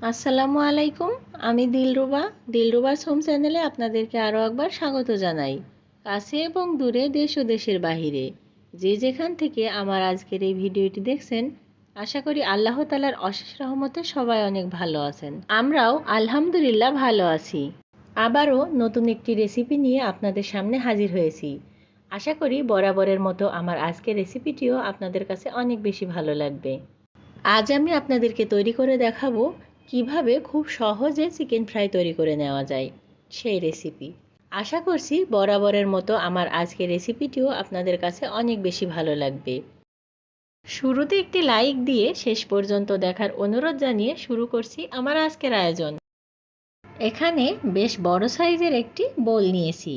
আসসালামু আলাইকুম, আমি দিলরুবা। দিলরুবার হোম চ্যানেলে আপনাদেরকে আরও একবার স্বাগত জানাই। কাছে এবং দূরে দেশ ও দেশের বাহিরে। যে যেখান থেকে আমার আজকের এই ভিডিওটি দেখছেন, আশা করি আল্লাহ তালার অশেষ রহমতে সবাই অনেক ভালো আছেন। আমরাও আলহামদুলিল্লাহ ভালো আছি। আবারও নতুন একটি রেসিপি নিয়ে আপনাদের সামনে হাজির হয়েছি। আশা করি বরাবরের মতো আমার আজকের রেসিপিটিও আপনাদের কাছে অনেক বেশি ভালো লাগবে। আজ আমি আপনাদেরকে তৈরি করে দেখাবো কীভাবে খুব সহজে চিকেন ফ্রাই তৈরি করে নেওয়া যায়, সেই রেসিপি আশা করছি বরাবরের মতো আমার আজকের রেসিপিটিও আপনাদের কাছে অনেক বেশি ভালো লাগবে। শুরুতে একটি লাইক দিয়ে শেষ পর্যন্ত দেখার অনুরোধ জানিয়ে শুরু করছি আমার আজকের আয়োজন। এখানে বেশ বড় সাইজের একটি বোল নিয়েছি।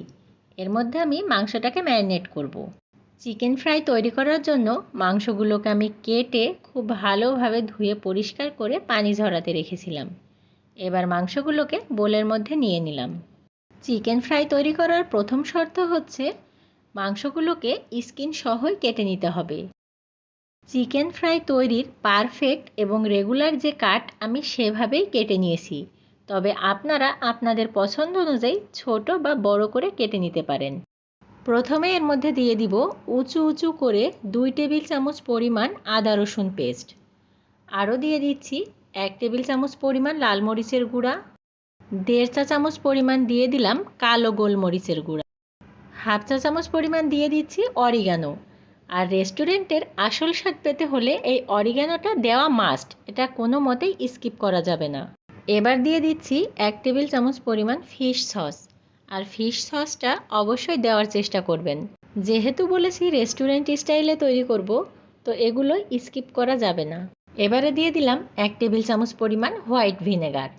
এর মধ্যে আমি মাংসটাকে ম্যারিনেট করব। চিকেন ফ্রাই তৈরি করার জন্য মাংসগুলোকে আমি কেটে খুব ভালোভাবে ধুয়ে পরিষ্কার করে পানি ঝরাতে রেখেছিলাম। এবার মাংসগুলোকে বোলের মধ্যে নিয়ে নিলাম। চিকেন ফ্রাই তৈরি করার প্রথম শর্ত হচ্ছে মাংসগুলোকে স্কিন সহই কেটে নিতে হবে। চিকেন ফ্রাই তৈরির পারফেক্ট এবং রেগুলার যে কাট আমি সেভাবেই কেটে নিয়েছি। তবে আপনারা আপনাদের পছন্দ অনুযায়ী ছোট বা বড় করে কেটে নিতে পারেন। প্রথমে এর মধ্যে দিয়ে দিব উঁচু উঁচু করে দুই টেবিল চামচ পরিমাণ আদা রসুন পেস্ট। আরও দিয়ে দিচ্ছি এক টেবিল চামচ পরিমাণ লাল মরিচের গুঁড়া, দেড় চা চামচ পরিমাণ দিয়ে দিলাম কালো গোলমরিচের গুঁড়া, হাফ চা চামচ পরিমাণ দিয়ে দিচ্ছি অরিগানো। আর রেস্টুরেন্টের আসল স্বাদ পেতে হলে এই অরিগানোটা দেওয়া মাস্ট, এটা কোনো মতেই স্কিপ করা যাবে না। এবার দিয়ে দিচ্ছি এক টেবিল চামচ পরিমাণ ফিশ সস। আর ফিশ সসটা অবশ্যই দেওয়ার চেষ্টা করবেন। যেহেতু বলেছি রেস্টুরেন্ট স্টাইলে তৈরি করব, তো এগুলো স্কিপ করা যাবে না। এবারে দিয়ে দিলাম এক টেবিল চামচ পরিমাণ হোয়াইট ভিনেগার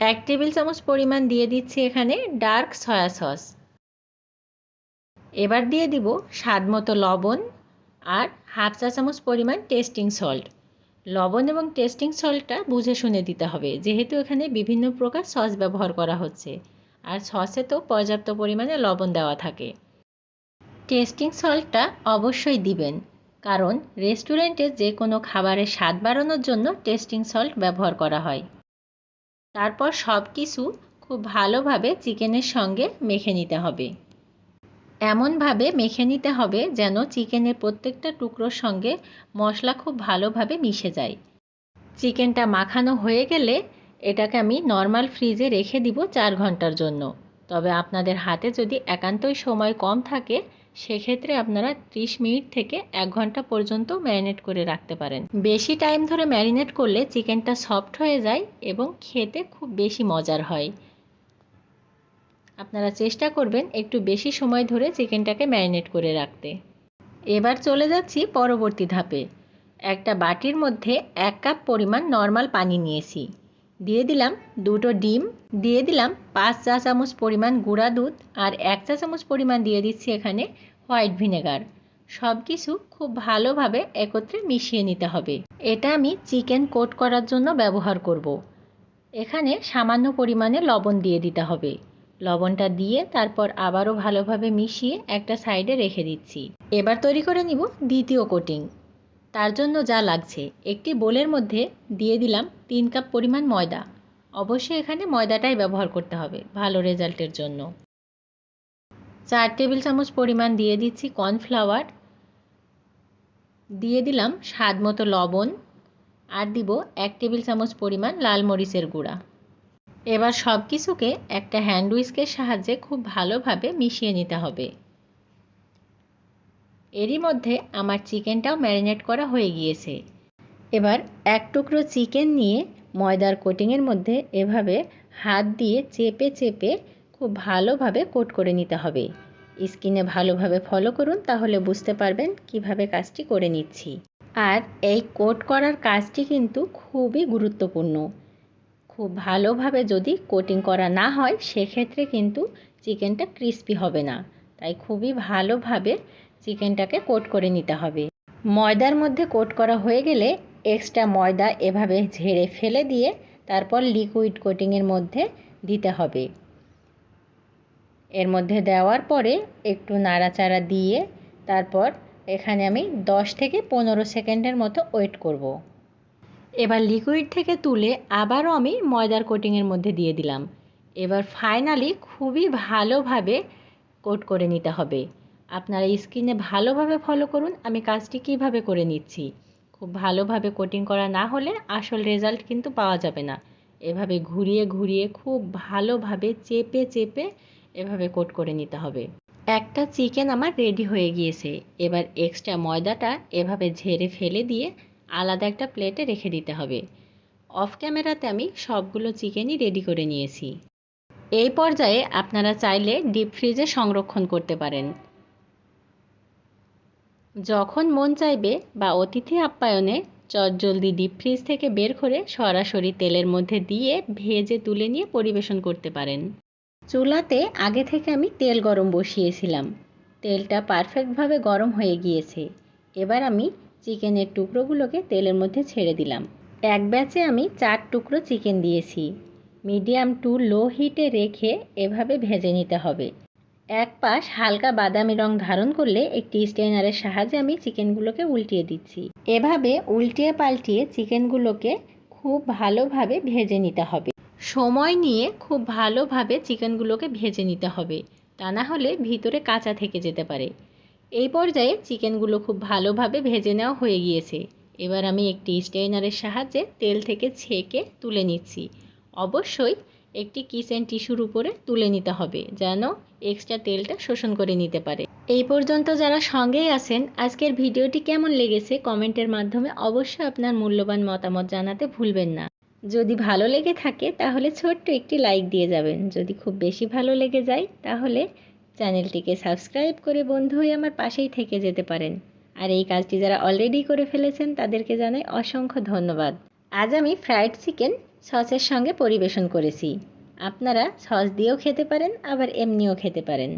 এক টেবিল চামচ পরিমাণ দিয়ে দিচ্ছি এখানে ডার্ক সয়া সস এবার দিয়ে দিব স্বাদ মতো লবণ আর হাফ চা চামচ পরিমাণ টেস্টিং সল্ট লবণ এবং টেস্টিং সল্টটা বুঝে শুনে দিতে হবে। যেহেতু এখানে বিভিন্ন প্রকার সস ব্যবহার করা হচ্ছে, আর সসে তো পর্যাপ্ত পরিমাণে লবণ দেওয়া থাকে। টেস্টিং সল্টটা অবশ্যই দিবেন, কারণ রেস্টুরেন্টে যে কোনো খাবারের স্বাদ বাড়ানোর জন্য টেস্টিং সল্ট ব্যবহার করা হয়। তারপর সব কিছু খুব ভালোভাবে চিকেনের সঙ্গে মেখে নিতে হবে। এমনভাবে মেখে নিতে হবে যেন চিকেনের প্রত্যেকটা টুকরোর সঙ্গে মশলা খুব ভালোভাবে মিশে যায়। চিকেনটা মাখানো হয়ে গেলে এটাকে আমি নর্মাল ফ্রিজে রেখে দিব চার ঘণ্টার জন্য। তবে আপনাদের হাতে যদি একান্তই সময় কম থাকে, সেক্ষেত্রে আপনারা 30 মিনিট থেকে এক ঘণ্টা পর্যন্ত ম্যারিনেট করে রাখতে পারেন। বেশি টাইম ধরে ম্যারিনেট করলে চিকেনটা সফট হয়ে যায় এবং খেতে খুব বেশি মজার হয়। আপনারা চেষ্টা করবেন একটু বেশি সময় ধরে চিকেনটাকে ম্যারিনেট করে রাখতে। এবার চলে যাচ্ছি পরবর্তী ধাপে। একটা বাটির মধ্যে এক কাপ পরিমাণ নর্মাল পানি নিয়েছি। দিয়ে দিলাম দুটো ডিম, দিয়ে দিলাম পাঁচ চা চামচ পরিমাণ গুঁড়া দুধ আর এক চা চামচ পরিমাণ দিয়ে দিচ্ছি এখানে হোয়াইট ভিনেগার। সব কিছু খুব ভালোভাবে একত্রে মিশিয়ে নিতে হবে। এটা আমি চিকেন কোট করার জন্য ব্যবহার করব। এখানে সামান্য পরিমাণে লবণ দিয়ে দিতে হবে। লবণটা দিয়ে তারপর আবারও ভালোভাবে মিশিয়ে একটা সাইডে রেখে দিচ্ছি। এবার তৈরি করে নিব দ্বিতীয় কোটিং। তার জন্য যা লাগছে, একটি বোলের মধ্যে দিয়ে দিলাম তিন কাপ পরিমাণ ময়দা। অবশ্যই এখানে ময়দাটাই ব্যবহার করতে হবে ভালো রেজাল্টের জন্য। চার টেবিল চামচ পরিমাণ দিয়ে দিচ্ছি কর্নফ্লাওয়ার। দিয়ে দিলাম স্বাদ মতো লবণ। আর দিব এক টেবিল চামচ পরিমাণ লাল মরিচের গুঁড়া। এবার সব কিছুকে একটা হ্যান্ড উইস্কের সাহায্যে খুব ভালোভাবে মিশিয়ে নিতে হবে। এরই মধ্যে আমার চিকেনটাও ম্যারিনেট করা হয়ে গিয়েছে। এবার এক টুকরো চিকেন নিয়ে ময়দার কোটিংয়ের মধ্যে এভাবে হাত দিয়ে চেপে চেপে খুব ভালোভাবে কোট করে নিতে হবে। স্কিনে ভালোভাবে ফলো করুন, তাহলে বুঝতে পারবেন কীভাবে কাজটি করে নিচ্ছি। আর এই কোট করার কাজটি কিন্তু খুবই গুরুত্বপূর্ণ। খুব ভালোভাবে যদি কোটিং করা না হয়, সেক্ষেত্রে কিন্তু চিকেনটা ক্রিস্পি হবে না। তাই খুবই ভালোভাবে চিকেনটাকে কোট করে নিতে হবে। ময়দার মধ্যে কোট করা হয়ে গেলে এক্সট্রা ময়দা এভাবে ঝেড়ে ফেলে দিয়ে তারপর লিকুইড কোটিংয়ের মধ্যে দিতে হবে। এর মধ্যে দেওয়ার পরে একটু নাড়াচাড়া দিয়ে তারপর এখানে আমি দশ থেকে পনেরো সেকেন্ডের মতো ওয়েট করব। এবার লিকুইড থেকে তুলে আবারও আমি ময়দার কোটিংয়ের মধ্যে দিয়ে দিলাম। এবার ফাইনালি খুবই ভালোভাবে কোট করে নিতে হবে। আপনারা স্ক্রিনে ভালোভাবে ফলো করুন, আমি কাজটি কীভাবে করে নিচ্ছি। খুব ভালোভাবে কোটিং করা না হলে আসল রেজাল্ট কিন্তু পাওয়া যাবে না। এভাবে ঘুরিয়ে ঘুরিয়ে খুব ভালোভাবে চেপে চেপে এভাবে কোট করে নিতে হবে। একটা চিকেন আমার রেডি হয়ে গিয়েছে। এবার এক্সট্রা ময়দাটা এভাবে ঝেড়ে ফেলে দিয়ে আলাদা একটা প্লেটে রেখে দিতে হবে। অফ ক্যামেরাতে আমি সবগুলো চিকেনই রেডি করে নিয়েছি। এই পর্যায়ে আপনারা চাইলে ডিপ ফ্রিজে সংরক্ষণ করতে পারেন। যখন মন চাইবে বা অতিথি আপ্যায়নে, চটজলদি ডিপ ফ্রিজ থেকে বের করে সরাসরি তেলের মধ্যে দিয়ে ভেজে তুলে নিয়ে পরিবেশন করতে পারেন। চুলাতে আগে থেকে আমি তেল গরম বসিয়েছিলাম। তেলটা পারফেক্টভাবে গরম হয়ে গিয়েছে। এবার আমি চিকেনের টুকরোগুলোকে তেলের মধ্যে ছেড়ে দিলাম। এক ব্যাচে আমি চার টুকরো চিকেন দিয়েছি। মিডিয়াম টু লো হিটে রেখে এভাবে ভেজে নিতে হবে। এক পাশ হালকা বাদামি রং ধারণ করলে একটি স্টেনারের সাহায্যে আমি চিকেনগুলোকে উল্টিয়ে দিচ্ছি। এভাবে উল্টিয়ে পাল্টিয়ে চিকেনগুলোকে খুব ভালোভাবে ভেজে নিতে হবে। সময় নিয়ে খুব ভালোভাবে চিকেনগুলোকে ভেজে নিতে হবে। তা না হলে ভিতরে কাঁচা থেকে যেতে পারে। এই পর্যায়ে চিকেনগুলো খুব ভালোভাবে ভেজে নেওয়া হয়ে গিয়েছে। এবার আমি একটি স্টেইনারের সাহায্যে তেল থেকে ছেঁকে তুলে নিচ্ছি। অবশ্যই একটি কিচেন টিস্যুর উপরে তুলে নিতে হবে, যেন এক্সট্রা তেলটা শোষণ করে নিতে পারে। এই পর্যন্ত যারা সঙ্গেই আছেন, আজকের ভিডিওটি কেমন লেগেছে কমেন্টের মাধ্যমে অবশ্যই আপনার মূল্যবান মতামত জানাতে ভুলবেন না। যদি ভালো লেগে থাকে, তাহলে ছোট্ট একটি লাইক দিয়ে যাবেন। যদি খুব বেশি ভালো লেগে যায়, তাহলে চ্যানেলটিকে সাবস্ক্রাইব করে বন্ধু হয়ে আমার পাশেই থেকে যেতে পারেন। আর এই কাজটি যারা অলরেডি করে ফেলেছেন, তাদেরকে জানাই অসংখ্য ধন্যবাদ। আজ আমি ফ্রাইড চিকেন সসের সঙ্গে পরিবেশন করেছি। আপনারা সস দিয়েও খেতে পারেন, আবার এমনিও খেতে পারেন।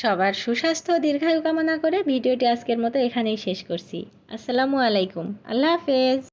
সবার সুস্বাস্থ্য দীর্ঘায়ু কামনা করে ভিডিওটি আজকের মতো এখানেই শেষ করছি। আসসালামু আলাইকুম। আল্লাহ হাফেজ।